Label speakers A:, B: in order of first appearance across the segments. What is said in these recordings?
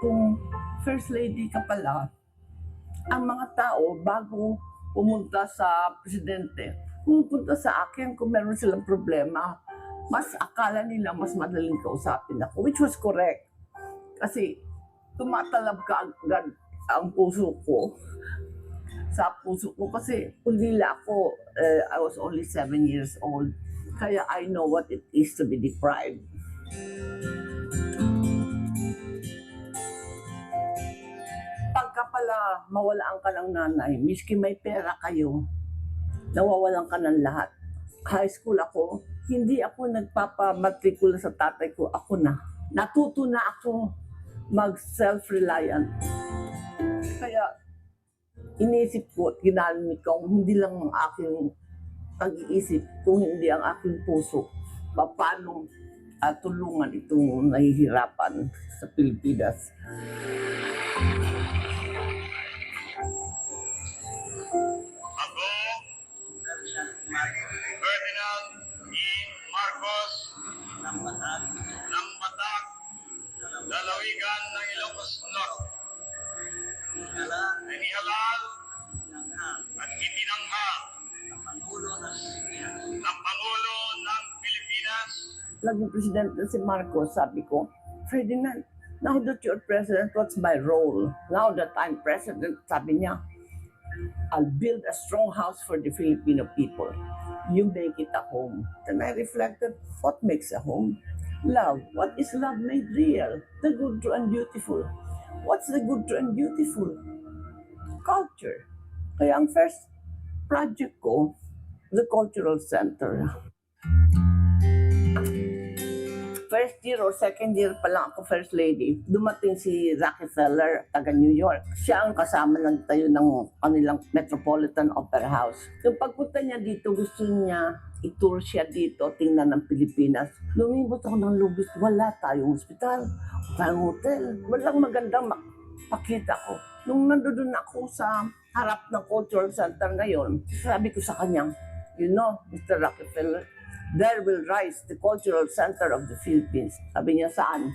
A: kung first lady ka pala, ang mga tao bago pumunta sa presidente, pumunta sa akin kung meron silang problema, mas akala nila mas madaling kausapin ako, which was correct. Kasi tumatalab ka agad ang puso ko sa puso ko kasi ulila ako, eh, I was only seven years old. Kaya I know what it is to be deprived. Mawalaan ka ng nanay, miski may pera kayo, nawawalan ka ng lahat. High school ako, hindi ako nagpapamatrikula sa tatay ko, ako na. Natuto na ako mag self-reliant. Kaya inisip ko at ginamit ko hindi lang ang aking pag-iisip, kung hindi ang aking puso, paano at tulungan itong nahihirapan sa Pilipinas.
B: Ng Batak, Lalawigan ng Ilocos Norte, inihalal. At itinanghal ng Pangulo ng Pilipinas.
A: Naging presidente si Marcos, sabi ko, Ferdinand, now that you're president, what's my role? Now that I'm president, sabi niya, I'll build a strong house for the Filipino people. You make it a home. Then I reflected, what makes a home? Love. What is love made real? The good, true, and beautiful. What's the good, true, and beautiful? Culture. Kaya ang first project ko, the Cultural Center. First year or second year pa lang ako first lady, dumating si Rockefeller, taga New York. Siya ang kasama ng tayo ng kanilang Metropolitan Opera House. Yung pagpunta niya dito, gusto niya i-tour siya dito, tingnan ng Pilipinas. Lumibot ako ng lubis, wala tayong hospital, wala tayong hotel, walang magandang makita ko. Nung nandoon ako sa harap ng Cultural Center ngayon, sabi ko sa kanya, you know, Mr. Rockefeller, there will rise the cultural center of the Philippines. Sabi niya, saan?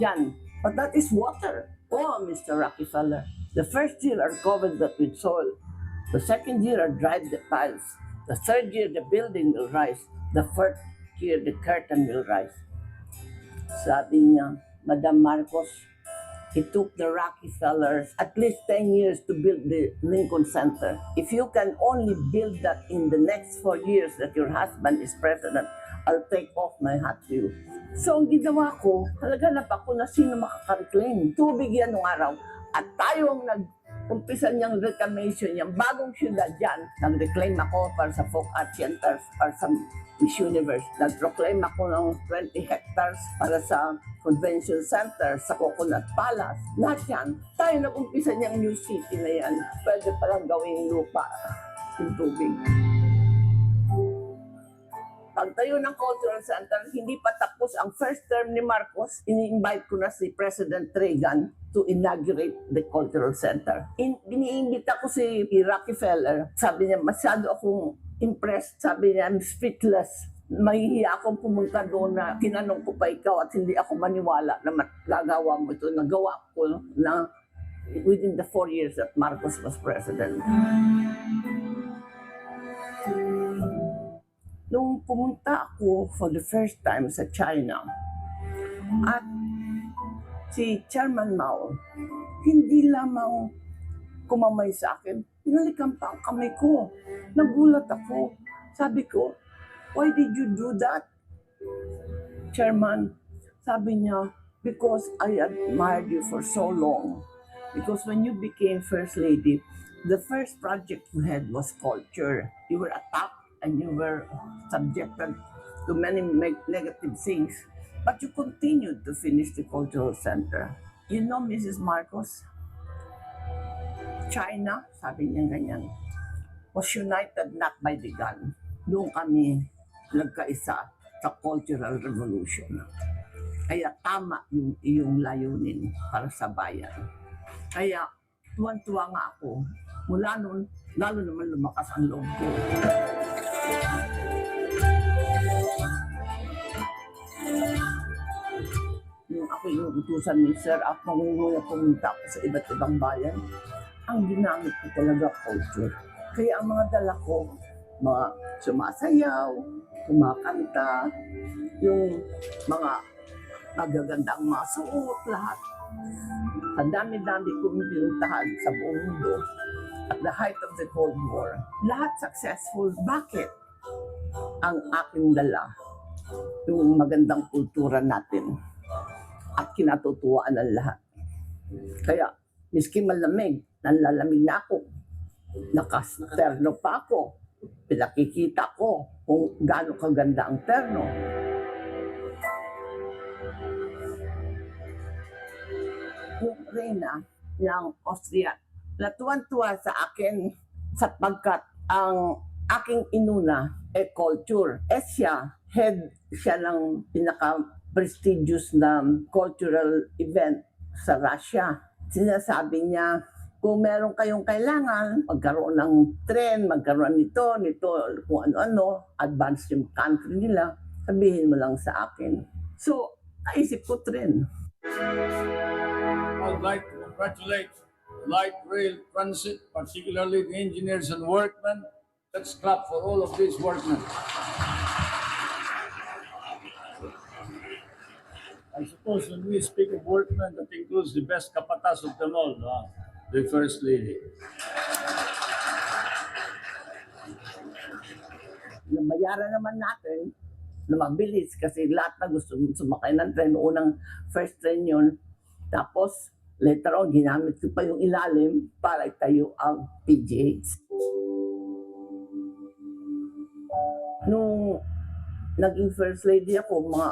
A: Diyan. But that is water. Oh, Mr. Rockefeller. The first year are covered that with soil. The second year are dried the tiles. The third year, the building will rise. The fourth year, the curtain will rise. Sabi niya, Madam Marcos, it took the Rockefellers at least 10 years to build the Lincoln Center. If you can only build that in the next four years that your husband is president, I'll take off my hat to you. So, ang ginawa ko, halaganap ako na sino makaka-reclaim. Tubig yan nung araw. At tayo ang nag umpisa niyang reclamation niyang bagong syudad yan. Nag-reclaim ako para sa folk art centers para sa Miss Universe. Nag-proclaim ako ng 20 hectares para sa convention center, sa Coconut Palace. Lahat yan. Tayo nag-umpisa niyang new city na yan. Pwede palang gawing lupa yung tubig. Pagtayo ng Cultural Center, hindi pa tapos ang first term ni Marcos. Ini-invite ko na si President Reagan to inaugurate the Cultural Center. In, biniimbita ko si Rockefeller. Sabi niya, masyado akong impressed. Sabi niya, I'm speechless. Mahihiya akong pumunta doon na tinanong ko pa ikaw at hindi ako maniwala na magagawa mo ito. Nagawa ko na within the four years that Marcos was president. Nung pumunta ako for the first time sa China, at si Chairman Mao, hindi lamang kumamay sa akin, pinalikan pa ang kamay ko. Nagulat ako. Sabi ko, why did you do that? Chairman, sabi niya, because I admired you for so long. Because when you became First Lady, the first project you had was culture. You were attacked and you were subjected to many negative things. But you continued to finish the cultural center. You know, Mrs. Marcos, China, sabi niya ganyan, was united not by the gun. Doon kami nagkaisa sa Cultural Revolution. Kaya tama yung iyong layunin para sa bayan. Kaya tuwan-tuwa nga ako. Mula noon, lalo naman lumakas ang loob ko. Nung ako ako inuutusan ni Sir at mangunguna pumunta ako sa iba't ibang bayan, ang ginamit ko talaga culture. Kaya ang mga dala ko, mga sumasayaw, kumakanta, yung mga magagandang mga suot, lahat. Ang dami-dami kong pinuntahan sa buong mundo at the height of the Cold War. Lahat successful. Bakit? Ang aking dala, yung magandang kultura natin at kinatutuwaan ng lahat. Kaya, miski malamig, nanlalamig na ako. Nakasterno pa ako. Pinakikita ko kung gaano kaganda ang terno. Yung reyna ng Austria, natuwan-tuwa sa akin sapagkat ang aking inuna e culture. Eh siya, head siya ng pinaka-prestigious na cultural event sa Russia. Sinasabi niya, kung meron kayong kailangan, magkaroon ng trend, magkaroon nito, nito, kung ano-ano, advance yung country nila, sabihin mo lang sa akin. So, naisip ko trend.
C: I would like to congratulate light rail transit, particularly the engineers and workmen. Let's clap for all of these workmen. I suppose when we speak of workmen, that includes the best kapatas of them all, ah, the First Lady.
A: nabayaran naman natin na mabilis kasi lahat na gusto sumakay ng tren. Unang first train yun. Tapos, later on, ginamit ko pa yung ilalim para itayo ang PGH. Nung naging first lady ako, mga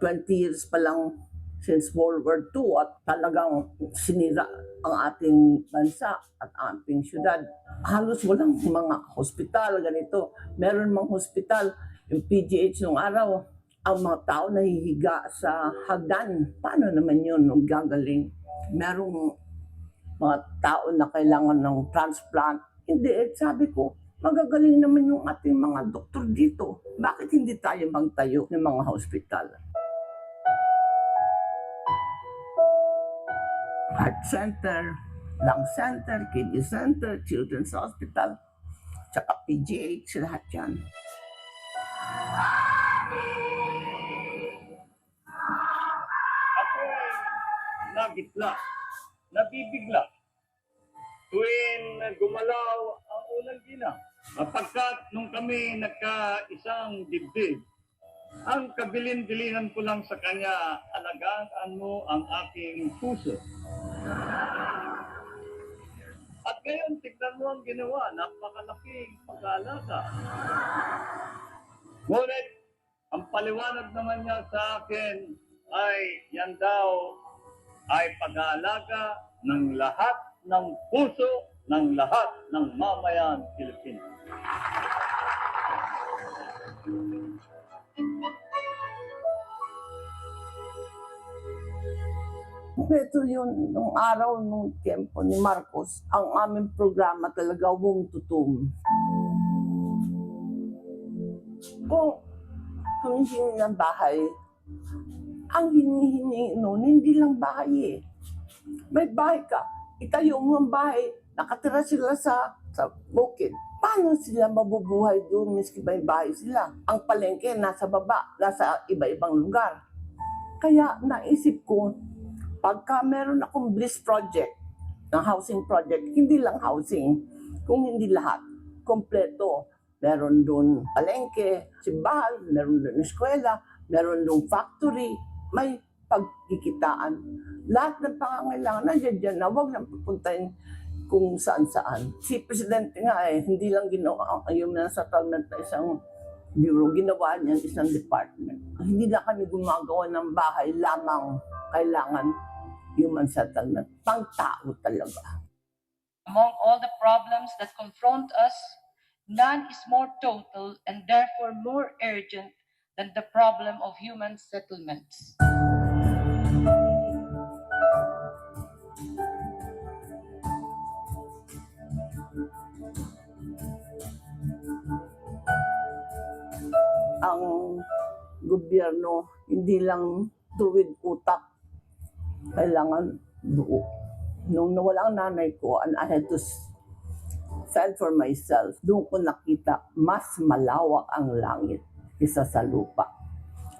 A: 20 years pa lang since World War II at talagang sinira ang ating bansa at ating syudad. Halos walang mga hospital, ganito. Meron mang hospital, yung PGH nung araw, ang mga tao nahihiga sa hagdan. Paano naman yun gagaling? Merong mga tao na kailangan ng transplant. Hindi, eh, sabi ko, magagaling naman yung ating mga doktor dito. Bakit hindi tayo magtayo ng mga hospital? Heart Center, Lung Center, Kidney Center, Children's Hospital, tsaka PGH, lahat yan.
B: Ako nagitla, nabibigla. Tuwing gumalaw ang ulang gina. Sapagkat nung kami nagka-isang dibdib, ang kabilin-bilinan ko lang sa kanya, alagaan mo ang aking puso. At ngayon, tignan mo ang ginawa, napakalaking pag-aalaga. Ngunit, ang paliwanag naman niya sa akin ay yan daw ay pag-aalaga ng lahat ng puso ng lahat ng mamayan Pilipino.
A: Ito yun, nung araw, nung tempo ni Marcos, ang aming programa talaga wong tutum. Kung humihingi ng bahay, ang hinihingi noon, hindi lang bahay eh. May bahay ka, itayo mo ang bahay, nakatira sila sa, sa bukid. Paano sila mabubuhay doon miski may bahay sila? Ang palengke nasa baba, nasa iba-ibang lugar. Kaya naisip ko, pagka meron akong bliss project, ng housing project, hindi lang housing, kung hindi lahat, kompleto. Meron doon palengke, simbahan, meron doon eskwela, meron doon factory, may pagkikitaan. Lahat ng pangangailangan nandiyan dyan na huwag nang pupuntahin kung saan-saan. Si Presidente nga eh, hindi lang ginawa ang human settlement na isang bureau, ginawa niya isang department. Hindi na kami gumagawa ng bahay lamang kailangan human settlement. Pang-tao talaga.
D: Among all the problems that confront us, none is more total and therefore more urgent than the problem of human settlements.
A: Ang gobyerno hindi lang tuwid utak Kailangan buo. Nung nawala ang nanay ko, and I had to fend for myself, doon ko nakita mas malawak ang langit kisa sa lupa.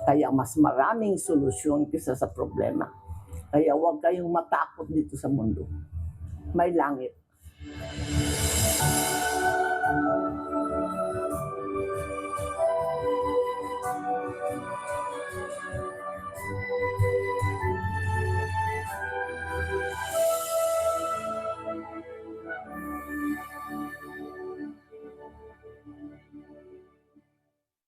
A: Kaya mas maraming solusyon kisa sa problema. Kaya huwag kayong matakot dito sa mundo. May langit.